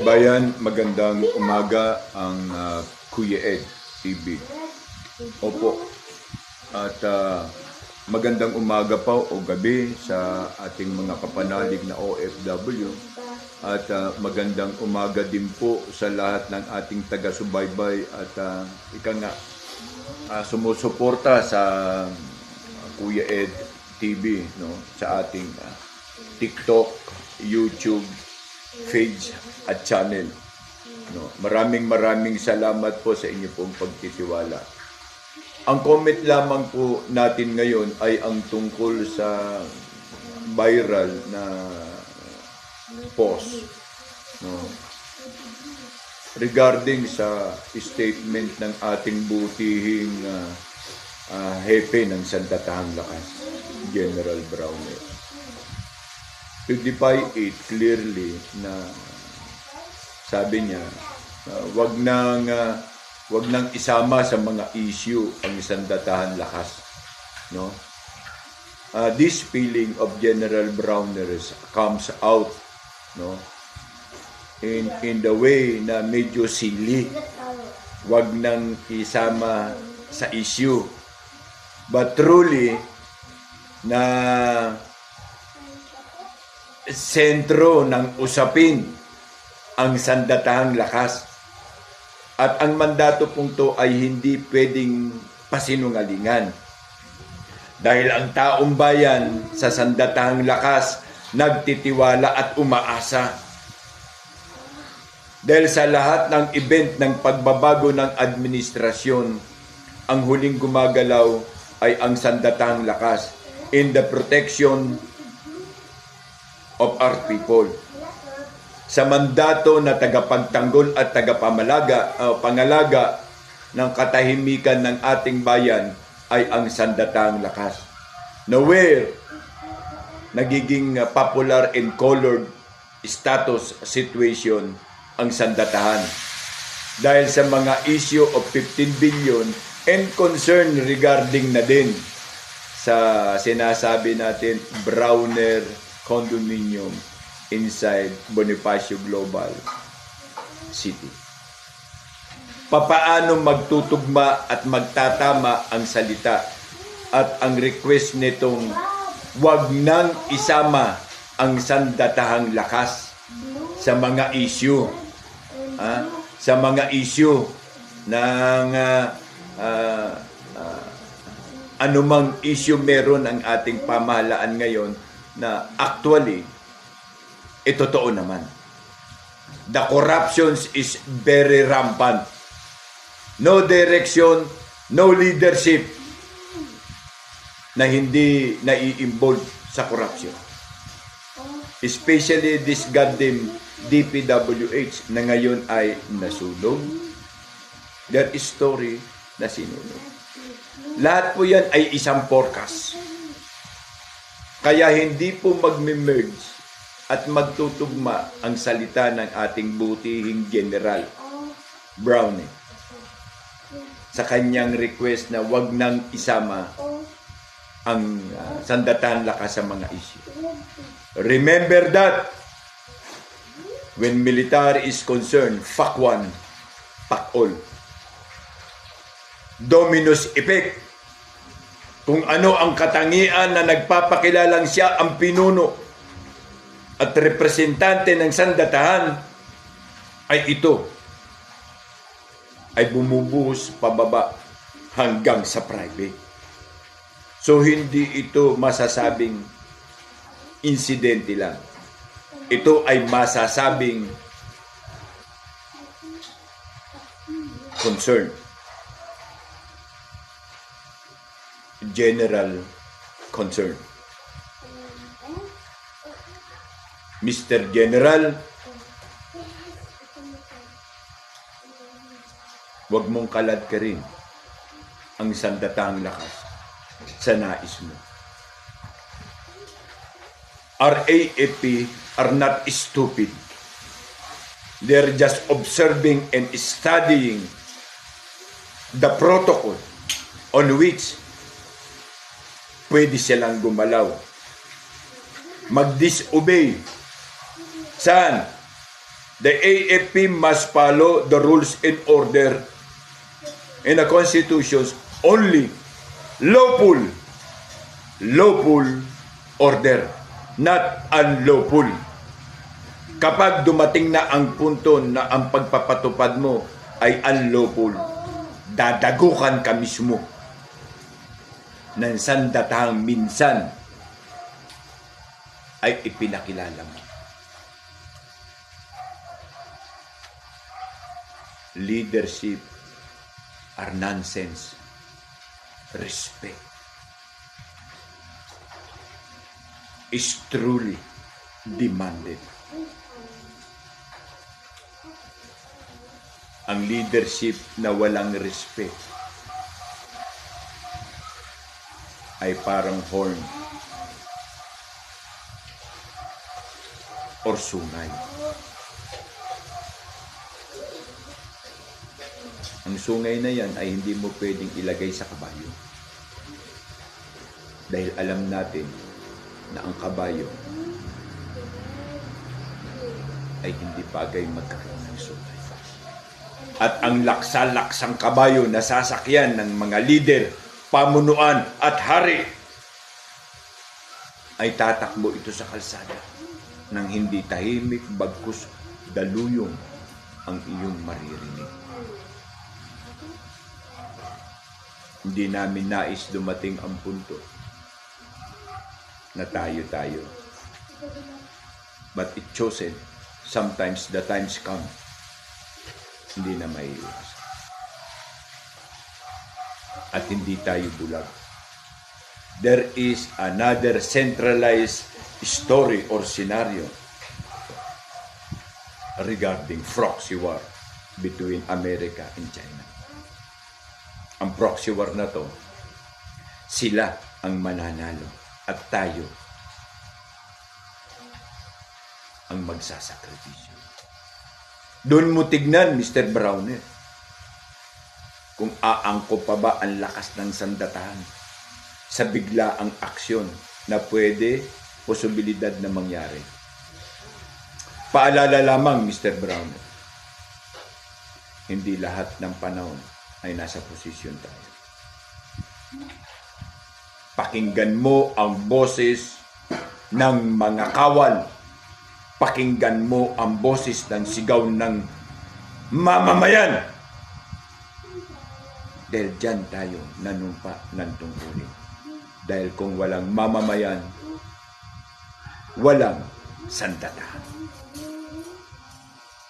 Bayan, magandang umaga ang uh, Kuya Ed TV. Opo. At uh, magandang umaga pa o gabi sa ating mga kapanalig na OFW. At uh, magandang umaga din po sa lahat ng ating taga-subaybay at uh, ika nga uh, sumusuporta sa Kuya Ed TV no sa ating uh, TikTok, YouTube, page at channel. No, maraming maraming salamat po sa inyo pong pagtitiwala. Ang comment lamang po natin ngayon ay ang tungkol sa viral na post. No. Regarding sa statement ng ating butihing uh, uh, hepe ng Sandatahang Lakas, General Brownell. 55.8 clearly na sabi niya, uh, wag nang uh, wag nang isama sa mga issue ang isang datahan lakas, no? Uh, this feeling of general brownness comes out, no? In in the way na medyo silly. Wag nang isama sa issue. But truly na sentro ng usapin ang sandatahang lakas. At ang mandato pong to ay hindi pwedeng pasinungalingan. Dahil ang taong bayan sa sandatahang lakas nagtitiwala at umaasa. Dahil sa lahat ng event ng pagbabago ng administrasyon, ang huling gumagalaw ay ang sandatahang lakas in the protection of our people. Sa mandato na tagapagtanggol at tagapamalaga, uh, pangalaga ng katahimikan ng ating bayan ay ang sandatang lakas. Nowhere nagiging popular and colored status situation ang sandatahan. Dahil sa mga issue of 15 billion and concern regarding na din sa sinasabi natin Browner condominium inside Bonifacio Global City. Papaano magtutugma at magtatama ang salita at ang request nitong wag nang isama ang sandatahang lakas sa mga issue ha? sa mga issue ng uh, uh, uh, anumang issue meron ang ating pamahalaan ngayon na actually, eh totoo naman. The corruption is very rampant. No direction, no leadership na hindi nai-involve sa corruption. Especially this goddamn DPWH na ngayon ay nasunog. That is story na sinunog. Lahat po yan ay isang forecast kaya hindi po magme-merge at magtutugma ang salita ng ating butihing General Browning sa kanyang request na wag nang isama ang uh, sandatan lakas sa mga issue. Remember that when military is concerned, fuck one, fuck all. Dominus effect kung ano ang katangian na nagpapakilalang siya ang pinuno at representante ng sandatahan ay ito ay bumubuhos pababa hanggang sa private. So hindi ito masasabing insidente lang. Ito ay masasabing concern. General concern. Mr. General, huwag mong kalad ka rin ang sandatang lakas sa nais mo. RAFP are not stupid. They're just observing and studying the protocol on which pwede silang gumalaw. Mag-disobey. Saan? the AFP must follow the rules and order in the constitutions only lawful lawful order not unlawful kapag dumating na ang punto na ang pagpapatupad mo ay unlawful dadagukan ka mismo ng sandatahang minsan ay ipinakilala mo. Leadership are nonsense. Respect is truly demanded. Ang leadership na walang respect ay parang horn or sungay. Ang sungay na yan ay hindi mo pwedeng ilagay sa kabayo. Dahil alam natin na ang kabayo ay hindi bagay magkaroon ng sungay. At ang laksa-laksang kabayo na sasakyan ng mga lider, pamunuan at hari ay tatakbo ito sa kalsada nang hindi tahimik bagkus daluyong ang iyong maririnig. Hindi namin nais dumating ang punto na tayo-tayo. But it chosen, sometimes the times come, hindi na may At hindi tayo bulag. There is another centralized story or scenario regarding proxy war between America and China. Ang proxy war na to, sila ang mananalo at tayo ang magsasakripisyo. Doon mo tignan, Mr. Browner, kung aangko pa ba ang lakas ng sandatahan sa bigla ang aksyon na pwede posibilidad na mangyari. Paalala lamang, Mr. Brown, hindi lahat ng panahon ay nasa posisyon tayo. Pakinggan mo ang boses ng mga kawal. Pakinggan mo ang boses ng sigaw ng mamamayan. Dahil dyan tayo nanumpa ng tungkulin. Dahil kung walang mamamayan, walang sandatahan.